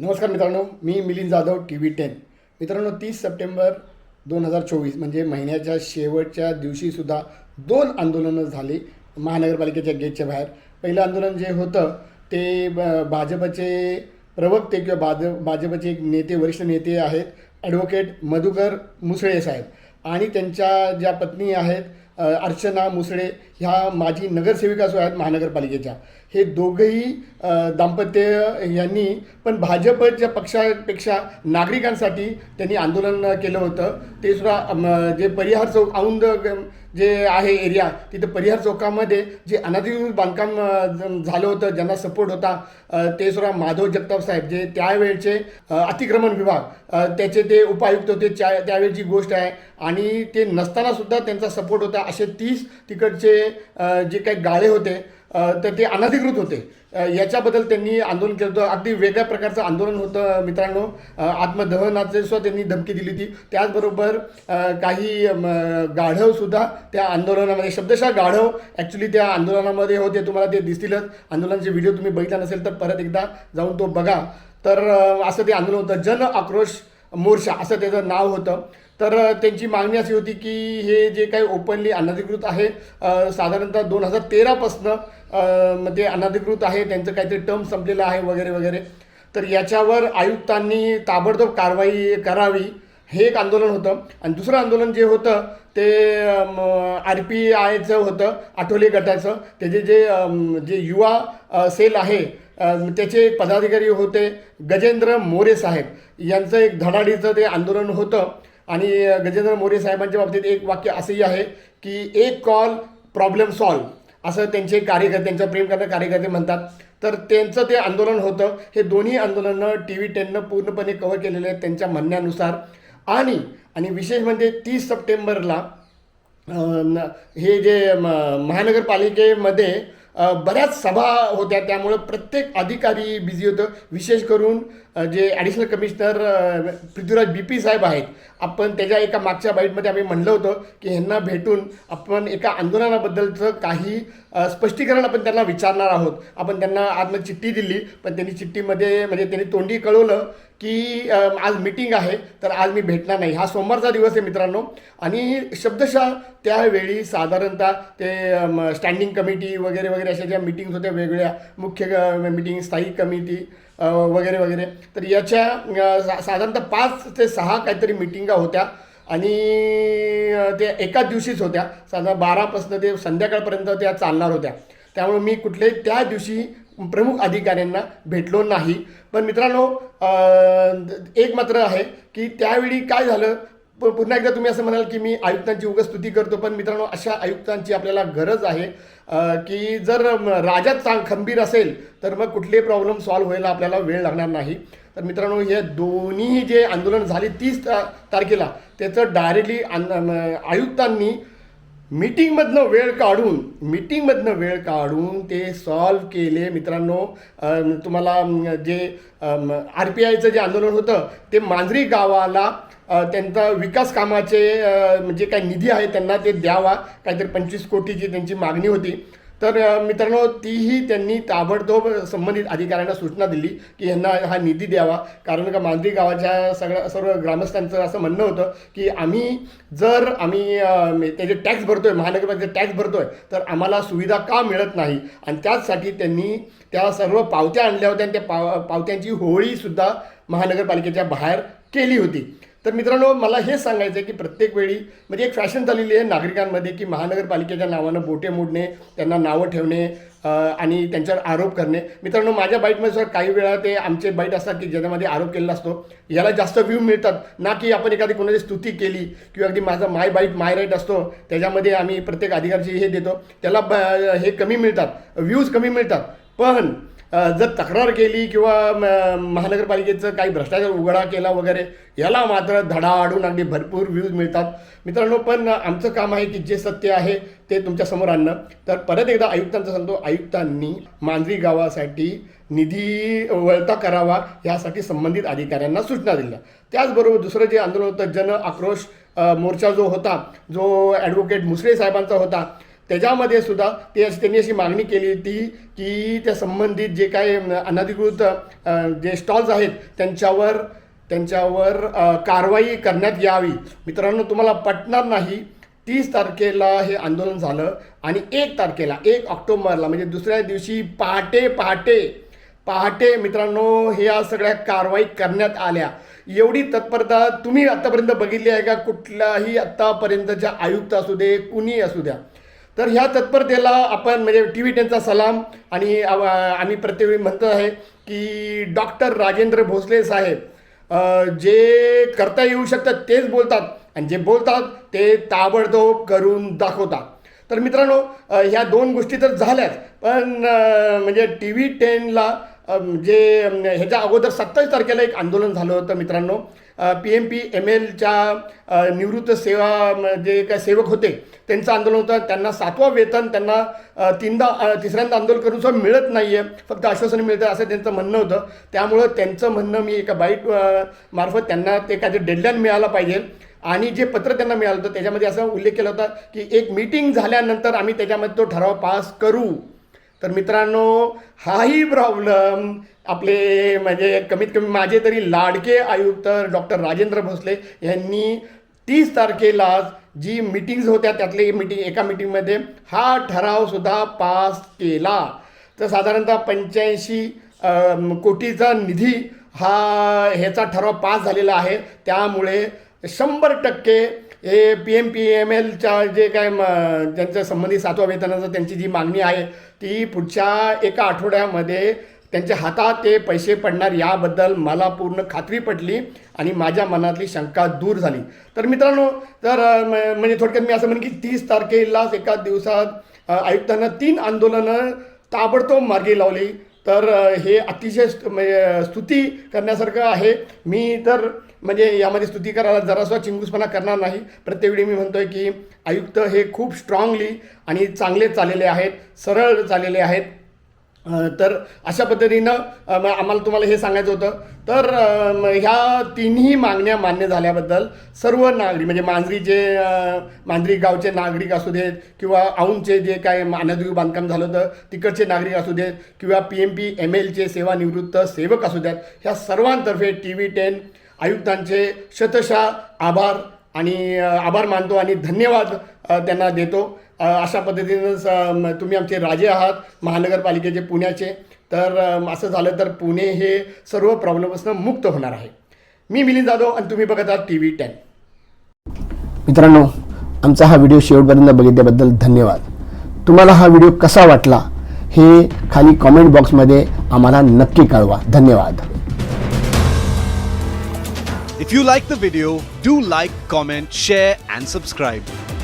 नमस्कार मित्रांनो मी Milind Jadhav T V ten. मित्रांनो तीस सप्टेंबर दोन हजार चोवीस म्हणजे महिन्याच्या शेवटच्या दिवशीसुद्धा दोन आंदोलनं झाली महानगरपालिकेच्या गेटच्या बाहेर. पहिलं आंदोलन जे होतं ते ब- भाजपचे प्रवक्ते किंवा भाज भाजपचे एक नेते वरिष्ठ नेते आहेत ॲडव्होकेट मधुकर मुसळे साहेब. आणि त्यांच्या ज्या पत्नी आहेत अर्चना मुसळे ह्या माजी नगरसेविका जो आहेत महानगरपालिकेच्या हे दोघंही दाम्पत्य यांनी पण भाजपच्या पक्षापेक्षा नागरिकांसाठी त्यांनी आंदोलन केलं होतं. ते सुद्धा जे परिहार चौक औंद जे आहे एरिया तिथं परिहार चौकामध्ये जे अनाधिकृत बांधकाम झालं होतं ज्यांना सपोर्ट होता ते सुद्धा माधव जगताप साहेब जे त्यावेळचे अतिक्रमण विभाग त्याचे ते उपायुक्त होते त्या त्यावेळची गोष्ट आहे. आणि ते नसतानासुद्धा त्यांचा सपोर्ट होता. असे तीस तिकडचे जे काही गाळे होते तर ते अनधिकृत होते. याच्याबद्दल त्यांनी आंदोलन केलं होतं. अगदी वेगळ्या प्रकारचं आंदोलन होतं मित्रांनो. अ, आत्मदहनाचे सुद्धा त्यांनी धमकी दिली होती. त्याचबरोबर काही गाढवसुद्धा त्या आंदोलनामध्ये शब्दशः गाढव ॲक्च्युली त्या आंदोलनामध्ये होते. तुम्हाला ते दिसतीलच. आंदोलनाचे व्हिडिओ तुम्ही बघितला नसेल तर परत एकदा जाऊन तो बघा. तर असं ते आंदोलन होतं. जन आक्रोश मोर्चा असं त्याचं नाव होतं. तर त्यांची मागणी अशी होती की हे जे काही ओपनली अनधिकृत आहे साधारणतः दोन हजार तेरापासनं ते अनधिकृत आहे त्यांचं काहीतरी टर्म संपलेलं आहे वगैरे वगैरे. तर याच्यावर आयुक्तांनी ताबडतोब कारवाई करावी हे एक आंदोलन होतं. आणि दुसरं आंदोलन जे होतं ते आर पी आयचं होतं आठवले गटाचं. त्याचे जे जे युवा सेल आहे त्याचे पदाधिकारी होते गजेंद्र मोरे साहेब. यांचं एक धडाडीचं ते आंदोलन होतं. आणि गजेंद्र मोरे साहेबांच्या बाबतीत एक वाक्य असंही आहे की एक कॉल प्रॉब्लेम सॉल्व असं त्यांचे कार्यकर्ते त्यांच्या प्रेम करणारे कार्यकर्ते म्हणतात. तर त्यांचं ते आंदोलन होतं. हे दोन्ही आंदोलनं टी व्ही टेननं पूर्णपणे कव्हर केलेले आहेत त्यांच्या म्हणण्यानुसार. आणि आणि विशेष म्हणजे तीस सप्टेंबरला हे जे म- महानगरपालिकेमध्ये बऱ्याच सभा होत्या. त्यामुळं प्रत्येक अधिकारी बिझी होतं. विशेष करून जे additional commissioner Prithviraj B P साहेब आहेत आपण त्याच्या एका मागच्या बाईटमध्ये आम्ही म्हणलं होतं की ह्यांना भेटून आपण एका आंदोलनाबद्दलचं काही स्पष्टीकरण आपण त्यांना विचारणार आहोत. आपण त्यांना आजनं चिठ्ठी दिली पण त्यांनी चिठ्ठीमध्ये म्हणजे त्यांनी तोंडी कळवलं की आज मीटिंग आहे तर आज मी भेटणार नाही. हा सोमवारचा दिवस आहे मित्रांनो. आणि शब्दशः त्यावेळी साधारणतः ते स्टँडिंग कमिटी वगैरे वगैरे अशा ज्या मीटिंग्स होत्या वेगवेगळ्या मुख्य मीटिंग स्थायी कमिटी वगैरे वगैरे. तर याच्या सा साधारणतः पाच ते सहा काहीतरी मिटिंगा होत्या. आणि ते त्या एकाच दिवशीच होत्या. साधारण बारापासून ते संध्याकाळपर्यंत त्या चालणार होत्या. त्यामुळे मी कुठल्याही त्या दिवशी प्रमुख अधिकाऱ्यांना भेटलो नाही. पण मित्रांनो एक मात्र आहे की त्यावेळी काय झालं? पुन्हा एकदा तुम्ही असं म्हणाल की मी आयुक्तांची उग स्तुती करतो पण मित्रांनो अशा आयुक्तांची आपल्याला गरज आहे की जर राजा चांग खंबीर असेल तर मग कुठलेही प्रॉब्लेम सॉल्व्ह व्हायला आपल्याला वेळ लागणार नाही. तर मित्रांनो हे दोन्ही जे आंदोलन झाले तीस तारखेला त्याचं डायरेक्टली आयुक्तांनी मीटिंगमधनं वेळ काढून मीटिंगमधनं वेळ काढून ते सॉल्व केले. मित्रांनो तुम्हाला जे आर पी आयचं जे आंदोलन होतं ते मांजरी गावाला त्यांचा विकास कामाचे जे काही निधी आहे त्यांना ते द्यावा. काहीतरी पंचवीस कोटीची त्यांची मागणी होती. तर मित्रांनो तीही त्यांनी ताबडतोब संबंधित अधिकाऱ्यांना सूचना दिली की यांना हा निधी द्यावा. कारण का मांजरी गावाच्या सगळ्या सर्व ग्रामस्थांचं असं म्हणणं होतं की आम्ही जर आम्ही त्याचे टॅक्स भरतो आहे महानगरपालिकेचे टॅक्स भरतो आहे तर आम्हाला सुविधा का मिळत नाही? आणि त्याचसाठी त्यांनी त्या सर्व पावत्या आणल्या होत्या आणि त्या पाव पावत्यांची होळीसुद्धा महानगरपालिकेच्या बाहेर केली होती. तर मित्रांनो मला हेच सांगायचं आहे की प्रत्येक वेळी म्हणजे एक फॅशन झालेली आहे नागरिकांमध्ये की महानगरपालिकेच्या नावानं बोटे मोडणे त्यांना नावं ठेवणे आणि त्यांच्यावर आरोप करणे. मित्रांनो माझ्या बाईटमध्ये सुद्धा काही वेळा ते आमचे बाईट असतात की ज्याच्यामध्ये आरोप केलेला असतो. याला जास्त व्ह्यू मिळतात. ना की आपण एखादी कोणाची स्तुती केली किंवा अगदी माझा माय बाईट माय राईट असतो त्याच्यामध्ये आम्ही प्रत्येक अधिकारची हे देतो. त्याला ब- हे कमी मिळतात. व्ह्यूज कमी मिळतात. पण जर तक्रार केली किंवा म- महानगरपालिकेचं काही भ्रष्टाचार उघडा केला वगैरे याला मात्र धडा आडून अगदी भरपूर व्ह्यूज मिळतात. मित्रांनो पण आमचं काम आहे की जे सत्य आहे ते तुमच्यासमोर आणणं. तर परत एकदा आयुक्तांचं सांगतो आयुक्तांनी मांजरी गावासाठी निधी वळता करावा यासाठी संबंधित अधिकाऱ्यांना सूचना दिल्या. त्याचबरोबर दुसरं जे आंदोलन होतं जन आक्रोश मोर्चा जो होता जो ॲडव्होकेट मुसळे साहेबांचा होता त्याच्यामध्ये सुद्धा ते त्यांनी अशी मागणी केली होती की त्या संबंधित जे काही अनधिकृत जे स्टॉल्स आहेत त्यांच्यावर त्यांच्यावर कारवाई करण्यात यावी. मित्रांनो तुम्हाला पटणार नाही तीस तारखेला हे आंदोलन झालं आणि एक तारखेला एक ऑक्टोबरला म्हणजे दुसऱ्या दिवशी पहाटे पहाटे पहाटे मित्रांनो ह्या सगळ्या कारवाई करण्यात आल्या. एवढी तत्परता तुम्ही आत्तापर्यंत बघितली आहे का? कुठलाही आत्तापर्यंतच्या आयुक्त असू दे कुणी असू द्या. तर ह्या तत्परतेला आपण म्हणजे टी व्ही टेनचा सलाम आणि आम्ही प्रत्येकवेळी म्हणतो आहे की डॉक्टर राजेंद्र भोसले साहेब जे करता येऊ शकतात तेच बोलतात आणि जे बोलतात ते ताबडतोब करून दाखवतात. तर मित्रांनो ह्या दोन गोष्टी तर झाल्याच पण म्हणजे टी व्ही टेनला जे ह्याच्या अगोदर सत्तावीस तारखेला एक आंदोलन झालं होतं मित्रांनो पी एम पी एम एलच्या निवृत्त सेवा जे काय सेवक होते त्यांचं आंदोलन होतं. त्यांना सातवा वेतन त्यांना तीनदा तिसऱ्यांदा आंदोलन करून सुद्धा मिळत नाही आहे फक्त आश्वासन मिळतं असं त्यांचं म्हणणं होतं. त्यामुळं त्यांचं म्हणणं मी एका बाईट मार्फत त्यांना ते काय डेडलाईन मिळाला पाहिजे. आणि जे पत्र त्यांना मिळालं होतं त्याच्यामध्ये असा उल्लेख केला होता की एक मीटिंग झाल्यानंतर आम्ही त्याच्यामध्ये तो ठराव पास करू. तर मित्रांनो हाही प्रॉब्लेम आपले म्हणजे कमीत कमी माझे तरी लाडके आयुक्त डॉक्टर राजेंद्र भोसले यांनी तीस तारखेला जी मीटिंग्ज होत्या त्यातली मीटिंग एका मीटिंगमध्ये हा ठरावसुद्धा पास केला. तर साधारणतः पंच्याऐंशी कोटीचा निधी हा ह्याचा ठराव पास झालेला आहे. त्यामुळे शंभर टक्के हे पी एम पी एम एलच्या जे काय म ज्यांच्या संबंधित सातवा वेतनाचं त्यांची जी मागणी आहे ती पुढच्या एका आठवड्यामध्ये त्यांच्या हातात ते पैसे पडणार याबद्दल मला पूर्ण खात्री पटली आणि माझ्या मनातली शंका दूर झाली. तर मित्रांनो तर म- म्हणजे थोडक्यात मी असं म्हणेन की तीस तारखेलाच एका दिवसात आयुक्तांना तीन आंदोलनं ताबडतोब मार्गी लावली. तर हे अतिशय म्हणजे स्तुती करण्यासारखं आहे. मी तर म्हणजे यामध्ये स्तुती करायला जरासा चिंगूसपणा करणार नाही. प्रत्येकवेळी मी मी म्हणतोय की आयुक्त हे खूप स्ट्रॉंगली आणि चांगले चाललेले आहेत सरळ चाललेले आहेत. तर अशा पद्धतीनं आम्हाला तुम्हाला हे सांगायचं होतं. तर ह्या तिन्ही मागण्या मान्य झाल्याबद्दल सर्व नागरिक म्हणजे मांजरीचे मांजरी गावचे नागरिक असू देत किंवा औंधचे जे काय अनधिकृत बांधकाम झालं होतं तिकडचे नागरिक असू देत किंवा पी एम पी एम एलचे सेवानिवृत्त सेवक असू द्यात ह्या सर्वांतर्फे टी व्ही टेन आयुक्तांचे शतशः आभार आणि आभार मानतो आणि धन्यवाद त्यांना देतो. अशा पद्धतीनं स- तुम्ही आमचे राजे आहात महानगरपालिकेचे पुण्याचे. तर असं झालं तर पुणे हे सर्व प्रॉब्लेमपासून मुक्त होणार आहे. मी मिलिंद जाधव आणि तुम्ही बघत आहात टी व्ही टेन. मित्रांनो आमचा हा व्हिडिओ शेवटपर्यंत बघितल्याबद्दल धन्यवाद. तुम्हाला हा व्हिडिओ कसा वाटला हे खाली कॉमेंट बॉक्समध्ये आम्हाला नक्की कळवा. धन्यवाद. If you like the video, do like, comment, share, and subscribe.